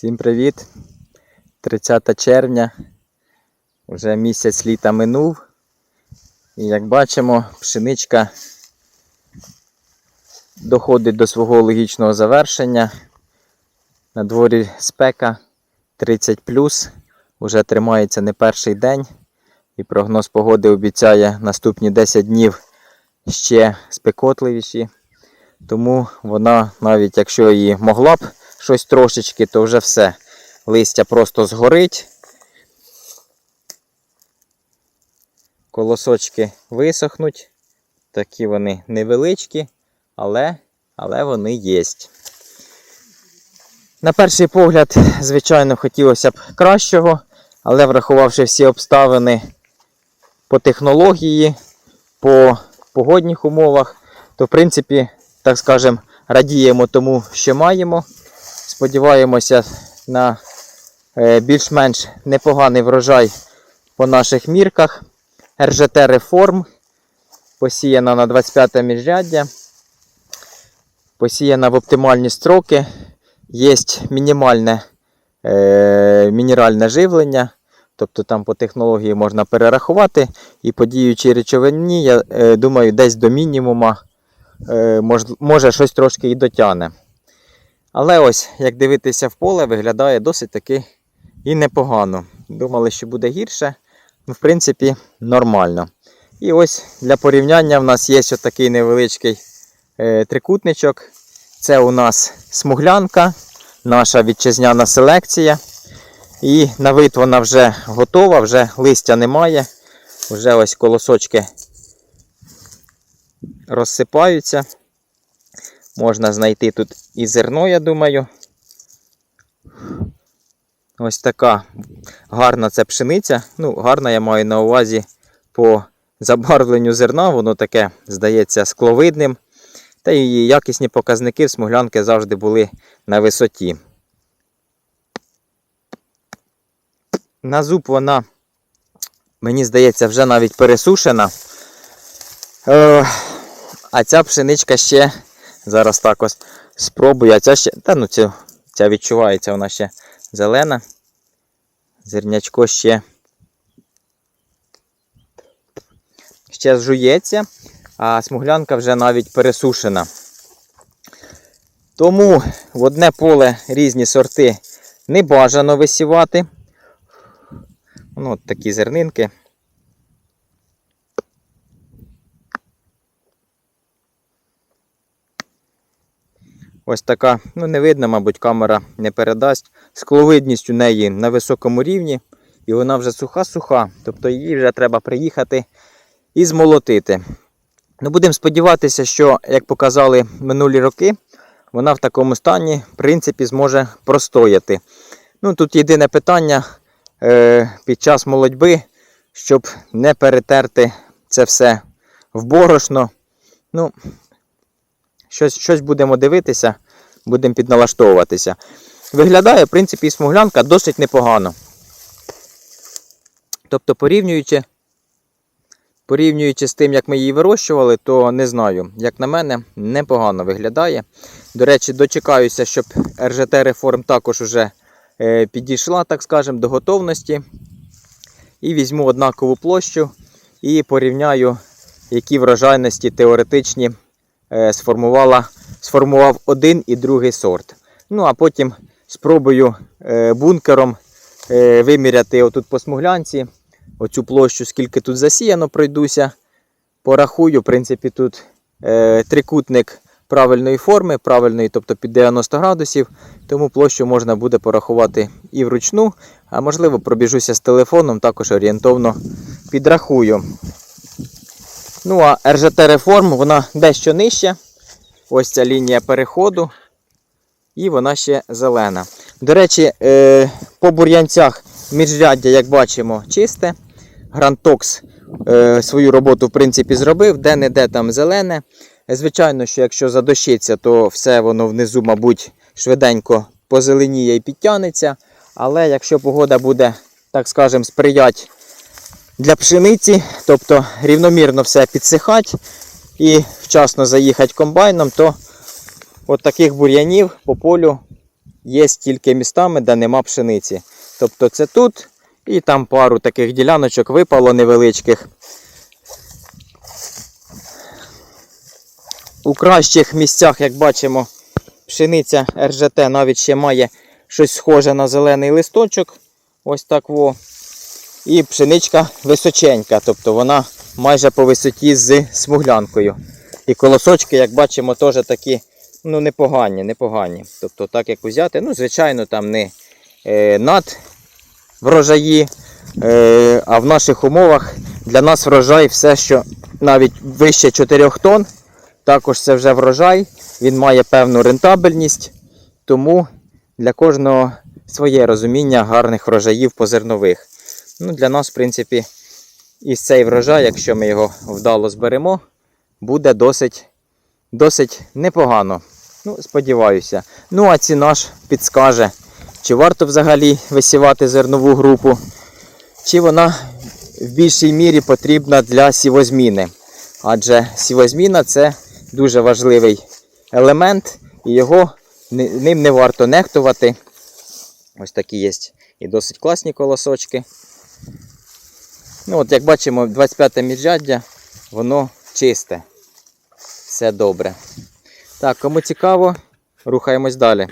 Всім привіт! 30 червня. Вже місяць літа минув. І як бачимо, пшеничка доходить до свого логічного завершення. На дворі спека 30 Уже тримається не перший день. І прогноз погоди обіцяє наступні 10 днів ще спекотливіші. Тому вона, навіть якщо і могла б щось трошечки, то вже все. Листя просто згорить. Колосочки висохнуть. Такі вони невеличкі, але, але вони є. На перший погляд, звичайно, хотілося б кращого, але врахувавши всі обставини по технології, по погодних умовах, то в принципі, так скажемо, радіємо тому, що маємо. Сподіваємося на е, більш-менш непоганий врожай по наших мірках. РЖТ реформ посіяна на 25 міжряддя, посіяна в оптимальні строки. Є мінімальне е, мінеральне живлення, тобто там по технології можна перерахувати. І по діючій речовині, я е, думаю, десь до мінімума е, мож, може щось трошки і дотягне. Але ось, як дивитися в поле, виглядає досить таки і непогано. Думали, що буде гірше. Ну, в принципі, нормально. І ось для порівняння в нас є такий невеличкий е, трикутничок. Це у нас смуглянка, наша вітчизняна селекція. І на вид вона вже готова, вже листя немає. Вже ось колосочки розсипаються. Можна знайти тут і зерно, я думаю. Ось така гарна це пшениця. Ну, гарна я маю на увазі по забарвленню зерна, воно таке, здається, скловидним. Та і якісні показники в смуглянки завжди були на висоті. На зуб вона, мені здається, вже навіть пересушена. Е, а ця пшеничка ще Зараз так ось спробую. А ця ще. Та ну ця, ця відчувається, вона ще зелена. Зернячко ще ще зжується, а смуглянка вже навіть пересушена. Тому в одне поле різні сорти не бажано висівати. Ну, от такі зернинки. Ось така, ну не видно, мабуть, камера не передасть. Скловидність у неї на високому рівні. І вона вже суха-суха. Тобто її вже треба приїхати і змолотити. Ну, Будемо сподіватися, що, як показали минулі роки, вона в такому стані, в принципі, зможе простояти. Ну, Тут єдине питання е, під час молодьби, щоб не перетерти це все в борошно. Ну, Щось щось будемо дивитися, будемо підналаштовуватися. Виглядає, в принципі, і смуглянка досить непогано. Тобто, порівнюючи порівнюючи з тим, як ми її вирощували, то не знаю, як на мене, непогано виглядає. До речі, дочекаюся, щоб РЖТ реформ також вже е, підійшла, так скажемо, до готовності. І візьму однакову площу і порівняю, які врожайності теоретичні сформувала, сформував один і другий сорт. Ну, а потім спробую е, бункером е, виміряти отут по смуглянці оцю площу, скільки тут засіяно, пройдуся. Порахую, в принципі, тут трикутник правильної форми, правильної, тобто під 90 градусів. Тому площу можна буде порахувати і вручну, а можливо пробіжуся з телефоном, також орієнтовно підрахую. Ну, а РЖТ реформ вона дещо нижча. Ось ця лінія переходу. І вона ще зелена. До речі, е, по бур'янцях міжряддя, як бачимо, чисте. Грантокс е, свою роботу в принципі зробив, де-не-де там зелене. Звичайно, що якщо задощиться, то все воно внизу, мабуть, швиденько позеленіє і підтягнеться. Але якщо погода буде, так скажемо, сприяти для пшениці, тобто рівномірно все підсихати і вчасно заїхати комбайном, то от таких бур'янів по полю є тільки містами, де нема пшениці. Тобто це тут і там пару таких діляночок випало невеличких. У кращих місцях, як бачимо, пшениця РЖТ навіть ще має щось схоже на зелений листочок. Ось так во. І пшеничка височенька, тобто вона майже по висоті з смуглянкою. І колосочки, як бачимо, теж такі ну, непогані, непогані. Тобто, так як взяти, ну, звичайно, там не е, над врожаї, е, а в наших умовах для нас врожай все, що навіть вище 4 тонн, також це вже врожай, він має певну рентабельність, тому для кожного своє розуміння гарних врожаїв позернових. Ну, для нас, в принципі, і цей врожай, якщо ми його вдало зберемо, буде досить, досить непогано. Ну, сподіваюся. Ну, а ціна ж підскаже, чи варто взагалі висівати зернову групу, чи вона в більшій мірі потрібна для сівозміни. Адже сівозміна це дуже важливий елемент, і його ним не варто нехтувати. Ось такі є і досить класні колосочки. Ну, от як бачимо, 25 міжряддя, воно чисте. Все добре. Так, кому цікаво, рухаємось далі.